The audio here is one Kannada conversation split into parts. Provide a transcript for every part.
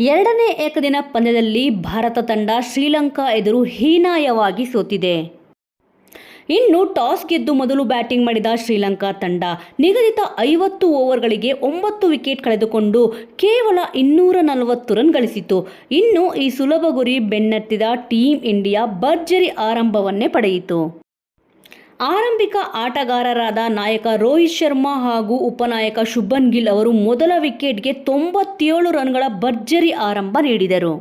ಎರಡನೇ ಏಕದಿನ ಪಂದ್ಯದಲ್ಲಿ ಭಾರತ ತಂಡ ಶ್ರೀಲಂಕಾ ಎದುರು ಹೀನಾಯವಾಗಿ ಸೋತಿದೆ. ಇನ್ನು ಟಾಸ್ ಗೆದ್ದು ಮೊದಲು ಬ್ಯಾಟಿಂಗ್ ಮಾಡಿದ ಶ್ರೀಲಂಕಾ ತಂಡ ನಿಗದಿತ ಐವತ್ತು ಓವರ್ಗಳಿಗೆ ಒಂಬತ್ತು ವಿಕೆಟ್ ಕಳೆದುಕೊಂಡು ಕೇವಲ ಇನ್ನೂರ ನಲವತ್ತು ರನ್ ಗಳಿಸಿತು. ಇನ್ನು ಈ ಸುಲಭ ಗುರಿ ಬೆನ್ನತ್ತಿದ ಟೀಂ ಇಂಡಿಯಾ ಭರ್ಜರಿ ಆರಂಭವನ್ನೇ ಪಡೆಯಿತು. ಆರಂಭಿಕ ಆಟಗಾರರಾದ ನಾಯಕ ರೋಹಿತ್ ಶರ್ಮಾ ಹಾಗೂ ಉಪನಾಯಕ ಶುಭನ್ ಗಿಲ್ ಅವರು ಮೊದಲ ವಿಕೆಟ್ಗೆ ತೊಂಬತ್ತೇಳು ರನ್ಗಳ ಭರ್ಜರಿ ಆರಂಭ ನೀಡಿದರು.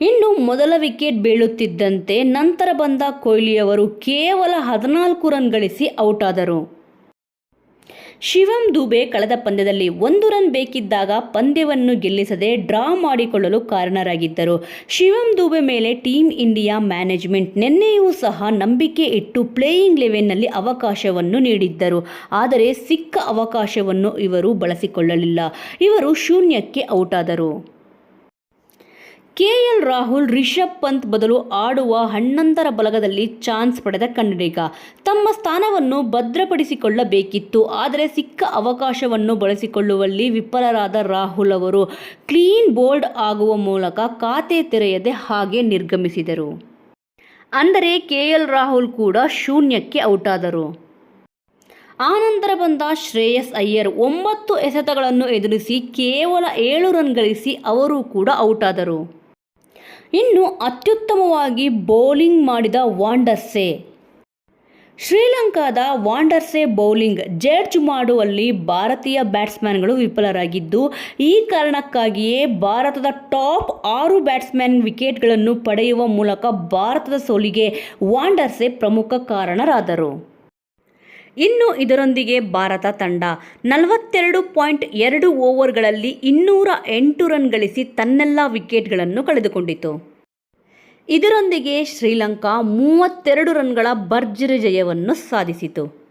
ಇನ್ನು ಮೊದಲ ವಿಕೆಟ್ ಬೀಳುತ್ತಿದ್ದಂತೆ ನಂತರ ಬಂದ ಕೊಹ್ಲಿಯವರು ಕೇವಲ ಹದಿನಾಲ್ಕು ರನ್ ಗಳಿಸಿ ಔಟ್ ಆದರು. ಶಿವಂ ದುಬೆ ಕಳೆದ ಪಂದ್ಯದಲ್ಲಿ ಒಂದು ರನ್ ಬೇಕಿದ್ದಾಗ ಪಂದ್ಯವನ್ನು ಗೆಲ್ಲಿಸದೆ ಡ್ರಾ ಮಾಡಿಕೊಳ್ಳಲು ಕಾರಣರಾಗಿದ್ದರು. ಶಿವಂ ದುಬೆ ಮೇಲೆ ಟೀಮ್ ಇಂಡಿಯಾ ಮ್ಯಾನೇಜ್ಮೆಂಟ್ ನಿನ್ನೆಯೂ ಸಹ ನಂಬಿಕೆ ಇಟ್ಟು ಪ್ಲೇಯಿಂಗ್ ಲೆವೆನ್ನಲ್ಲಿ ಅವಕಾಶವನ್ನು ನೀಡಿದ್ದರು. ಆದರೆ ಸಿಕ್ಕ ಅವಕಾಶವನ್ನು ಇವರು ಬಳಸಿಕೊಳ್ಳಲಿಲ್ಲ. ಇವರು ಶೂನ್ಯಕ್ಕೆ ಔಟ್ ಆದರು ಕೆಎಲ್ ರಾಹುಲ್, ರಿಷಬ್ ಪಂತ್ ಬದಲು ಆಡುವ ಹನ್ನೊಂದರ ಬಲಗದಲ್ಲಿ ಚಾನ್ಸ್ ಪಡೆದ ಕನ್ನಡಿಗ. ತಮ್ಮ ಸ್ಥಾನವನ್ನು ಭದ್ರಪಡಿಸಿಕೊಳ್ಳಬೇಕಿತ್ತು, ಆದರೆ ಸಿಕ್ಕ ಅವಕಾಶವನ್ನು ಬಳಸಿಕೊಳ್ಳುವಲ್ಲಿ ವಿಫಲರಾದ ರಾಹುಲ್ ಅವರು ಕ್ಲೀನ್ ಬೋಲ್ಡ್ ಆಗುವ ಮೂಲಕ ಖಾತೆ ತೆರೆಯದೆ ಹಾಗೆ ನಿರ್ಗಮಿಸಿದರು. ಅಂದರೆ ಕೆಎಲ್ ರಾಹುಲ್ ಕೂಡ ಶೂನ್ಯಕ್ಕೆ ಔಟ್ ಆದರು ಆನಂತರ ಬಂದ ಶ್ರೇಯಸ್ ಅಯ್ಯರ್ ಒಂಬತ್ತು ಎಸೆತಗಳನ್ನು ಎದುರಿಸಿ ಕೇವಲ ಏಳು ರನ್ ಗಳಿಸಿ ಅವರು ಕೂಡ ಔಟ್ ಆದರು ಇನ್ನು ಅತ್ಯುತ್ತಮವಾಗಿ ಬೌಲಿಂಗ್ ಮಾಡಿದ ವಾಂಡರ್ಸೆ. ಶ್ರೀಲಂಕಾದ ವಾಂಡರ್ಸೆ ಬೌಲಿಂಗ್ ಜಡ್ಜ್ ಮಾಡುವಲ್ಲಿ ಭಾರತೀಯ ಬ್ಯಾಟ್ಸ್ಮನ್ಗಳು ವಿಫಲರಾಗಿದ್ದು, ಈ ಕಾರಣಕ್ಕಾಗಿಯೇ ಭಾರತದ ಟಾಪ್ ಆರು ಬ್ಯಾಟ್ಸ್ಮನ್ ವಿಕೆಟ್ಗಳನ್ನು ಪಡೆಯುವ ಮೂಲಕ ಭಾರತದ ಸೋಲಿಗೆ ವಾಂಡರ್ಸೆ ಪ್ರಮುಖ ಕಾರಣರಾದರು. ಇನ್ನು ಇದರೊಂದಿಗೆ ಭಾರತ ತಂಡ ನಲವತ್ತೆರಡು ಪಾಯಿಂಟ್ ಎರಡು ಓವರ್ಗಳಲ್ಲಿ ಇನ್ನೂರ ಎಂಟು ರನ್ ಗಳಿಸಿ ತನ್ನೆಲ್ಲ ವಿಕೆಟ್ಗಳನ್ನು ಕಳೆದುಕೊಂಡಿತು. ಇದರೊಂದಿಗೆ ಶ್ರೀಲಂಕಾ ಮೂವತ್ತೆರಡು ರನ್ಗಳ ಭರ್ಜರಿ ಜಯವನ್ನು ಸಾಧಿಸಿತು.